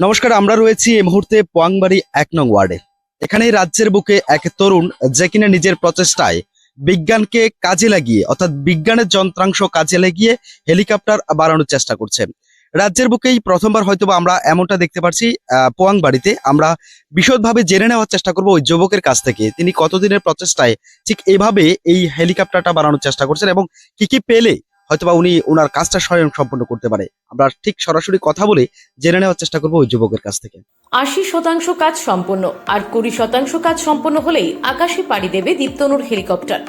নমস্কার, আমরা রয়েছি এই মুহূর্তে পোয়াংবাড়ি এক নং ওয়ার্ডে। এখানে রাজ্যের বুকে এক তরুণ যে কিনা নিজের প্রচেষ্টায় বিজ্ঞানকে কাজে লাগিয়ে, অর্থাৎ বিজ্ঞানের যন্ত্রাংশ কাজে লাগিয়ে হেলিকপ্টার বাড়ানোর চেষ্টা করছে। রাজ্যের বুকেই প্রথমবার হয়তো আমরা এমনটা দেখতে পাচ্ছি পোয়াংবাড়িতে। আমরা বিশদভাবে জেনে নেওয়ার চেষ্টা করব ওই যুবকের কাছ থেকে, তিনি কতদিনের প্রচেষ্টায় ঠিক এইভাবে এই হেলিকপ্টারটা বানানোর চেষ্টা করছেন এবং কি কি পেলে হয়তোবা উনি ওনার কাজটা স্বয়ং সম্পন্ন করতে পারে। আমরা ঠিক সরাসরি কথা বলে জেনে নেওয়ার চেষ্টা করব ওই যুবকের কাছ থেকে। আশি শতাংশ কাজ সম্পন্ন আর কুড়ি শতাংশ কাজ সম্পন্ন হলেই আকাশে পাড়ি দেবে দীপ্তনুর হেলিকপ্টার।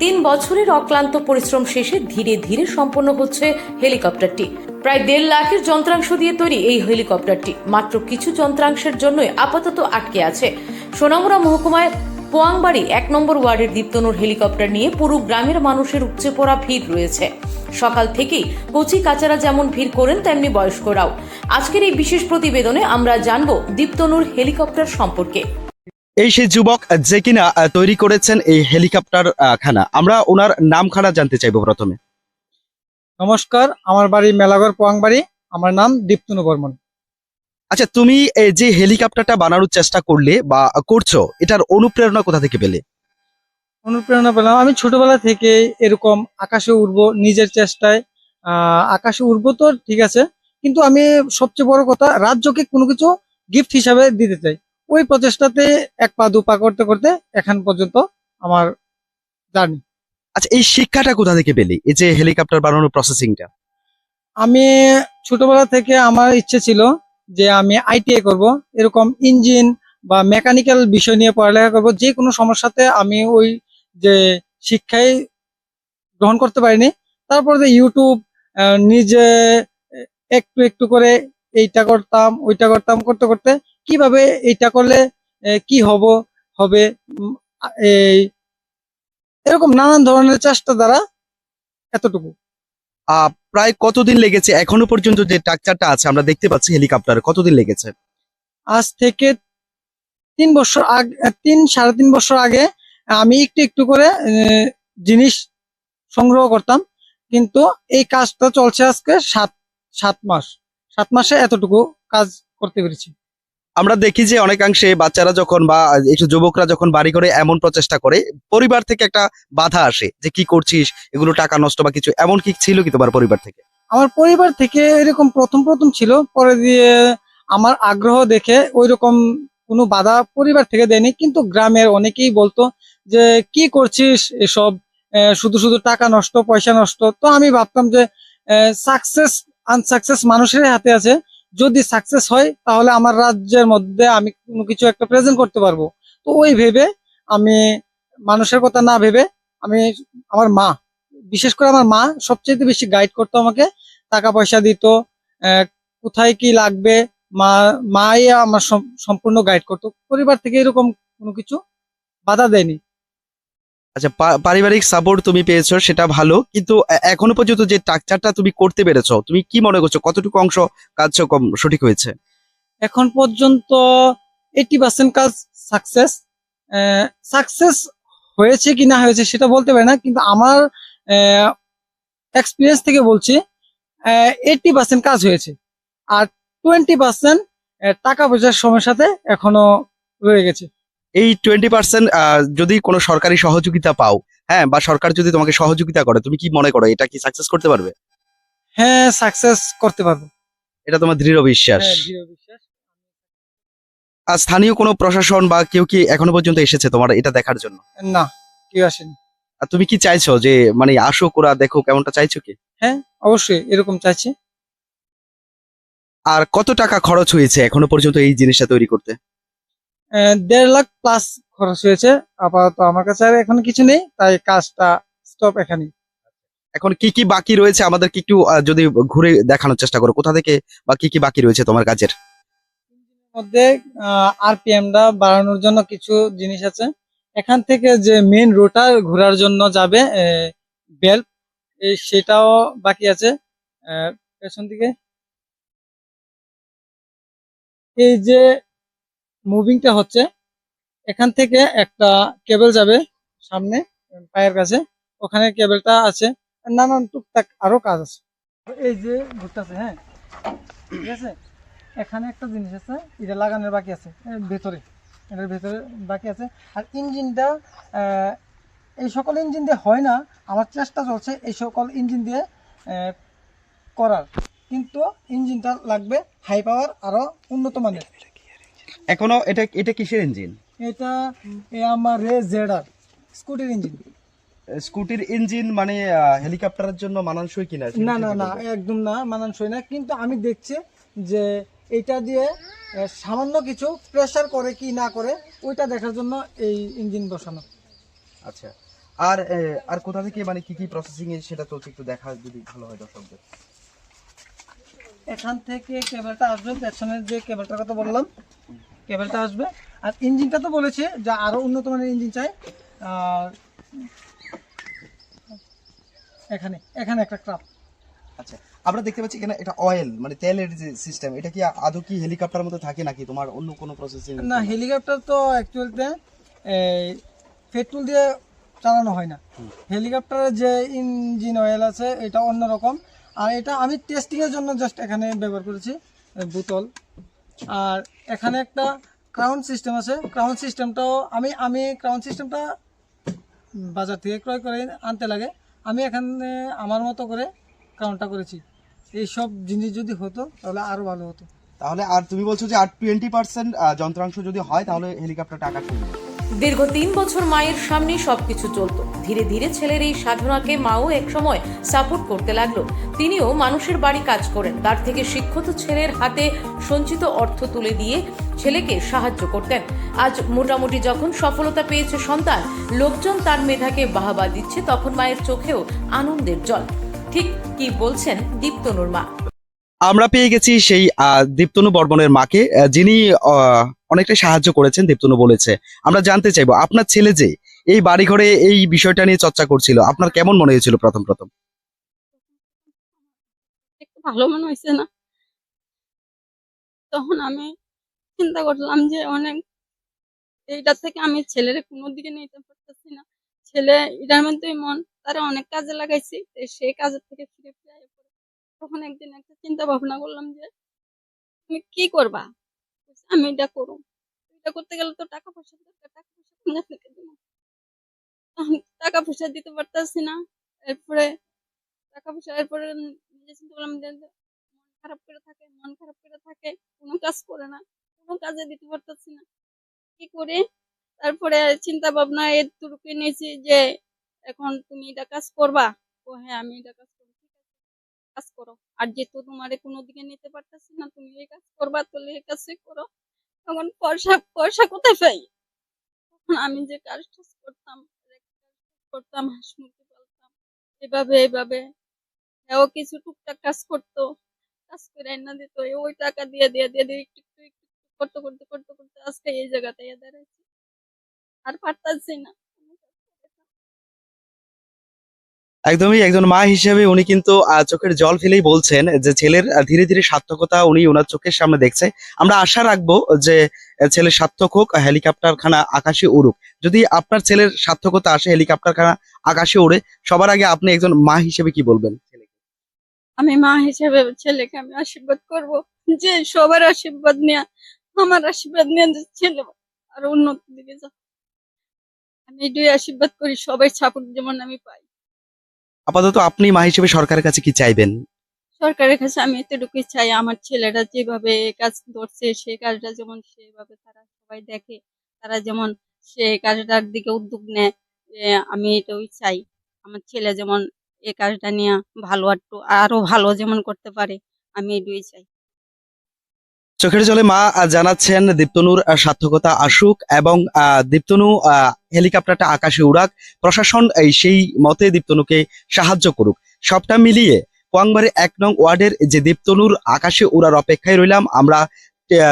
তিন বছরের অক্লান্ত পরিশ্রম শেষে ধীরে ধীরে সম্পন্ন হচ্ছে হেলিকপ্টারটি। প্রায় দেড় লাখের যন্ত্রাংশ দিয়ে তৈরি এই হেলিকপ্টারটি। মাত্র কিছু যন্ত্রাংশের জন্যই আপাতত আটকে আছে। সোনামুড়া মহকুমায় পোয়াংবাড়ি এক নম্বর ওয়ার্ডের দীপ্তনুর হেলিকপ্টার নিয়ে পুরো গ্রামের মানুষের উপচে পড়া ভিড় রয়েছে। সকাল থেকেই কচি কাচারা যেমন ভিড় করেন তেমনি বয়স্করাও। আজকের এই বিশেষ প্রতিবেদনে আমরা জানব দীপ্তনুর হেলিকপ্টার সম্পর্কে। এই সেই যুবক যে কিনা আহ, তৈরি করেছেন এই হেলিকপ্টার আহ, খানা। আমরা ওনার নামখানা জানতে চাইব প্রথমে। নমস্কার আমার বাড়ি মেলাগড় পোয়াংবাড়ি। আমার নাম দীপ্তনু বর্মন। আচ্ছা তুমি এই যে হেলিকপ্টারটা বানানোর চেষ্টা করলে বা করছ এটার অনুপ্রেরণা কোথা থেকে পেলে? অনুপ্রেরণা পেলাম। আমি ছোটবেলা থেকে এরকম আকাশে উড়বো নিজের চেষ্টায়। আহ, আকাশে উড়বো তো ঠিক আছে কিন্তু আমি সবচেয়ে বড় কথা রাজ্যকে কোনো কিছু গিফট হিসাবে দিতে চাই। ওই প্রচেষ্টাতে এক পা দু পা করতে করতে এখন পর্যন্ত আমার জার্নি। আচ্ছা এই শিক্ষাটা কোথা থেকে পেলে এই যে হেলিকপ্টার বানানোর প্রসেসিংটা আমি ছোটবেলা থেকে আমার ইচ্ছে ছিল যে আমি আইটিআই করব, এরকম ইঞ্জিন বা মেকানিক্যাল বিষয় নিয়ে পড়ালেখা করব, যে কোনো সমস্যাতে আমি ওই যে শিক্ষায় গ্রহণ করতে পারিনি। তারপরে যে ইউটিউব নিজে একটু একটু করে এইটা করতাম, ওইটা করতাম, করতে করতে কীভাবে এইটা করলে কি হব, হবে এই, এরকম নানান ধরনের চেষ্টা দ্বারা এতটুকু। প্রায় কতদিন লেগেছে? এখনও পর্যন্ত যে স্ট্রাকচারটা আছে, আমরা দেখতে পাচ্ছি হেলিকপ্টার, কতদিন লেগেছে? আজ থেকে তিন বছর আগে তিন, সাড়ে তিন বছর আগে আমি একটু একটু করে জিনিস সংগ্রহ করতাম। কিন্তু এই কাজটা চলছে আজকে সাত সাত মাস। সাত মাসে এতটুকু কাজ করতে পেরেছি। আমরা দেখি যে অনেকাংশে বাচ্চারা যখন বা একটু যুবকরা যখন বাড়ি করে এমন প্রচেষ্টা করে, পরিবার থেকে একটা বাধা আসে যে কি করছিস, এগুলো টাকা নষ্ট বা কিছু, এমন কি ছিল কি তোমার পরিবার থেকে? আমার পরিবার থেকে এরকম প্রথম প্রথম ছিল, পরে দিয়ে আমার আগ্রহ দেখে ওই রকম কোনো বাধা পরিবার থেকে দেয়নি, কিন্তু গ্রামের অনেকেই বলতো যে কি করছিস এসব শুধু শুধু টাকা নষ্ট, পয়সা নষ্ট। তো আমি ভাবতাম যে সাকসেস আনসাকসেস মানুষের হাতে আছে। যদি সাকসেস হয়, তাহলে আমার রাজ্যের মধ্যে আমি কোনো কিছু একটা প্রেজেন্ট করতে পারব। তো ওই ভেবে আমি মানুষের কথা না ভেবে আমি আমার মা, বিশেষ করে আমার মা সবচেয়ে বেশি গাইড করতো আমাকে। টাকা পয়সা দিত কোথায় কি লাগবে, মা, মাই আমার সম্পূর্ণ গাইড করতো। পরিবার থেকে এরকম কোনো কিছু বাধা দেয়নি। আচ্ছা পারিবারিক সাপোর্ট তুমি পেয়েছ, সেটা ভালো, কিন্তু এখনও পর্যন্ত যে স্ট্রাকচারটা তুমি করতে পেরেছ, তুমি কি মনে করছ? কতটুকু অংশ কাজ কম সঠিক হয়েছে? এখন পর্যন্ত এইটি পার্সেন্ট কাজ সাকসেস সাকসেস হয়েছে কি না হয়েছে সেটা বলতে পারি না, কিন্তু আমার এক্সপিরিয়েন্স থেকে বলছি এইটি পার্সেন্ট কাজ হয়েছে, আর টোয়েন্টি পার্সেন্ট টাকা পয়সার সমস্যাতে এখনও রয়ে গেছে। এই টোয়েন্টি পার্সেন্ট যদি কোনো সরকারি সহযোগিতা পাও হ্যাঁ বা সরকার যদি তোমাকে সহযোগিতা করে তুমি কি মনে করো এটা কি সাকসেস করতে পারবে? হ্যাঁ সাকসেস করতে পারব। এটা তোমার দৃঢ় বিশ্বাস। হ্যাঁ, দৃঢ় বিশ্বাস। আর স্থানীয় কোনো প্রশাসন বা কেউ কি এখনও পর্যন্ত এসেছে তোমার এটা দেখার জন্য? না কেউ আসেনি। আর তুমি কি চাইছো যে মানে আসো ওরা দেখো কেমনটা চাইছো কি? হ্যাঁ অবশ্যই এরকম চাইছি। আর কত টাকা খরচ হয়েছে এখনও পর্যন্ত এই জিনিসটা তৈরি করতে? দেড় লাখ প্লাস খরচ হয়েছে। আপাতত আমার কাছে আর এখন কিছু নেই তাই কাজটা স্টপ এখানে এখন কি কি বাকি রয়েছে? আমাদেরকে একটু যদি ঘুরে দেখানোর চেষ্টা করো কোথা থেকে বা কি কি বাকি রয়েছে তোমার কাজের? মধ্যে আরপিএমটা বাড়ানোর জন্য কিছু জিনিস আছে। এখান থেকে যে মেন রোটার ঘোরার জন্য যাবে বেল্ট সেটাও বাকি আছে। পেছন দিকে। এই যে মুভিংটা হচ্ছে, এখান থেকে একটা কেবল যাবে সামনে, পায়ের কাছে। ওখানে কেবলটা আছে, নানান টুকটাক আরও কাজ আছে। এই যে ঘুরতেছে হ্যাঁ? ঠিক আছে? এখানে একটা জিনিস আছে, এটা লাগানোর বাকি আছে ভেতরে। এটার ভেতরে বাকি আছে। আর ইঞ্জিনটা এই সকল ইঞ্জিন দিয়ে হয় না, আমার চেষ্টা চলছে এই সকল ইঞ্জিন দিয়ে করার। কিন্তু ইঞ্জিনটা লাগবে হাই পাওয়ার আরও উন্নত মানের। এখনও এটা এটা কিসের ইঞ্জিন? এটা এ আমার রে জেডার স্কুটির ইঞ্জিন। স্কুটির ইঞ্জিন মানে হেলিকপ্টারের জন্য মানানসই কিনা? না না না একদম না মানানসই না। কিন্তু আমি দেখছি যে এটা দিয়ে সামান্য কিছু প্রেসার করে কি না করে ওইটা দেখার জন্য এই ইঞ্জিন বসানো। আচ্ছা। আর আর কোথা থেকে মানে কি কি প্রসেসিং এ সেটা তো একটু দেখা যদি ভালো হয় দর্শকদের। এখান থেকে কেবলটা আসবে পেছনের যে কেবলটার কথা বললাম কেবলটা আসবে। আর ইঞ্জিনটা তো বলেছে যা আরও উন্নত মানের ইঞ্জিন চাই। আর এখানে এখানে একটা ট্রাপ আচ্ছা আমরা দেখতে পাচ্ছি এখানে এটা অয়েল মানে তেলের যে সিস্টেম এটা কি আদৌ কি হেলিকপ্টারের মধ্যে থাকে নাকি? তোমার অন্য কোনো প্রসেসিং না হেলিকপ্টার তো অ্যাকচুয়ালিতে পেট্রোল দিয়ে চালানো হয় না। হেলিকপ্টারের যে ইঞ্জিন অয়েল আছে এটা অন্যরকম। আর এটা আমি টেস্টিংয়ের জন্য জাস্ট এখানে ব্যবহার করেছি বোতল। আর এখানে একটা ক্রাউন সিস্টেম আছে। ক্রাউন সিস্টেমটাও আমি আমি ক্রাউন সিস্টেমটা বাজার থেকে ক্রয় করে আনতে লাগে। আমি এখানে আমার মতো করে ক্রাউনটা করেছি। এইসব জিনিস যদি হতো, তাহলে আরও ভালো হতো। তাহলে আর তুমি বলছো যে আর টোয়েন্টি পার্সেন্ট যন্ত্রাংশ যদি হয়, তাহলে হেলিকপ্টার টাকা শুনবে দীর্ঘ তিন বছর মায়ের সামনে সবকিছু চলতো। ধীরে ধীরে ছেলের এই সাধনাকে মাও একসময় সাপোর্ট করতে লাগল। তিনিও মানুষের বাড়ি কাজ করেন। তার থেকে শিক্ষিত ছেলের হাতে সঞ্চিত অর্থ তুলে দিয়ে ছেলেকে সাহায্য করতেন। আজ মোটামুটি যখন সফলতা পেয়েছে সন্তান, লোকজন তার মেধাকে বাহাবা দিচ্ছে, তখন মায়ের চোখেও আনন্দের জল। ঠিক কি বলছেন দীপ্তনুর মা? আমরা পেয়ে গেছি সেই দীপ্তনু বর্মনের মাকে যিনি অনেকটা সাহায্য করেছেন, দীপ্তনু বলেছে। আমরা জানতে চাইব, আপনার ছেলে যে এই বাড়িঘরে এই বিষয়টা নিয়ে চর্চা করছিল, আপনার কেমন মনে হয়েছিল প্রথম প্রথম? ভালো মনে হয়েছে না। তখন আমি চিন্তা করলাম যে অনেক এইটা থেকে আমি ছেলের কোনো দিকে নিতে পারতেছি না। ছেলে এটার মধ্যেই মন, তারা অনেক কাজে লাগাইছি সেই কাজের থেকে ফিরে। তখন একদিন একটা চিন্তা ভাবনা করলাম যে, তুমি কি করবা? আমি এটা করব। এটা করতে গেলে তো টাকা পয়সা দরকার, টাকা পয়সা কোন থেকে দেবো। টাকা পয়সা দিতে পারতেছি না। এরপরে টাকা পয়সা, এরপরে নিজে চিন্তা করলাম যে মন খারাপ করে থাকে, মন খারাপ করে থাকে, কোনো কাজ করে না, কোনো কাজে দিতে পারতেছি না। কি করে? তারপরে চিন্তা ভাবনা এতটুকু নিয়েছি যে, এখন তুমি এটা কাজ করবা? ও হ্যাঁ আমি এটা কাজ কাজ করো। আর যেহেতু তোমার কোনো দিকে নিতে পারতেছি না, তুমি এই কাজ করবা তাহলে এই কাজই করো। তখন পয়সা পয়সা কোথায় পাই? তখন আমি যে কাজ টাজ করতাম করতাম, হাঁস মুরগি পালতাম, এভাবে এভাবে। ও কিছু টুকটাক কাজ করতো, কাজ করে না দিত ওই টাকা দিয়ে দিয়ে দিয়ে দিয়ে, একটু একটু একটু করতে করতে করতে করতে আজকে এই জায়গাতে দাঁড়াইছি। আর পারতাছি না। একদমই একজন মা হিসেবে উনি কিন্তু চোখের জল ফেলেই বলছেন যে ছেলের ধীরে ধীরে সার্থকতা উনি ওনার চোখের সামনে দেখছে। আমরা আশা রাখব যে ছেলের সার্থক হোক হেলিকপ্টার খানা আকাশে উড়ুক। যদি আপনার ছেলের সার্থকতা আসে হেলিকপ্টার খানা আকাশে উড়ে, সবার আগে আপনি একজন মা হিসেবে কি বলবেন? আমি মা হিসেবে ছেলেকে আমি আশীর্বাদ করব, যে সবার আশীর্বাদ নিয়ে, আমার আশীর্বাদ নিয়ে ছেলে আর উন্নত দিকে যা আমি এটাই আশীর্বাদ করি, সবাই সাপোর্ট যেমন আমি পাই। আপাতত আপনি মা হিসেবে সরকারের কাছে কি চাইবেন? সরকারের কাছে আমি এতটুকুই চাই আমার ছেলেরা যেভাবে কাজ করছে সেই কাজটা যেমন সেভাবে তারা সবাই দেখে তারা যেমন সে কাজটার দিকে উদ্যোগ নেয় এ, আমি এটাই চাই। আমার ছেলে যেমন এই কাজটা নিয়ে ভালো একটু আরও ভালো যেমন করতে পারে আমি এটাই চাই। চোখের জলে মা জানাচ্ছেন, দীপ্তনুর সার্থকতা আসুক এবং দীপ্তনু হেলিকপ্টারটা আকাশে উড়াক। প্রশাসন সেই মতে দীপ্তনুকে সাহায্য করুক। সবটা মিলিয়ে পোয়াংবাড়ি এক নং ওয়ার্ডের যে দীপ্তনুর আকাশে উড়ার অপেক্ষায় রইলাম, আমরা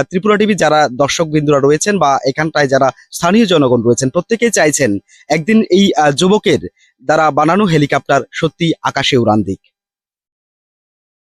ত্রিপুরা টিভি যারা দর্শক বিন্দুরা রয়েছেন বা এখানটায় যারা স্থানীয় জনগণ রয়েছেন, প্রত্যেকেই চাইছেন একদিন এই যুবকের দ্বারা বানানো হেলিকপ্টার সত্যি আকাশে উড়ান দিক।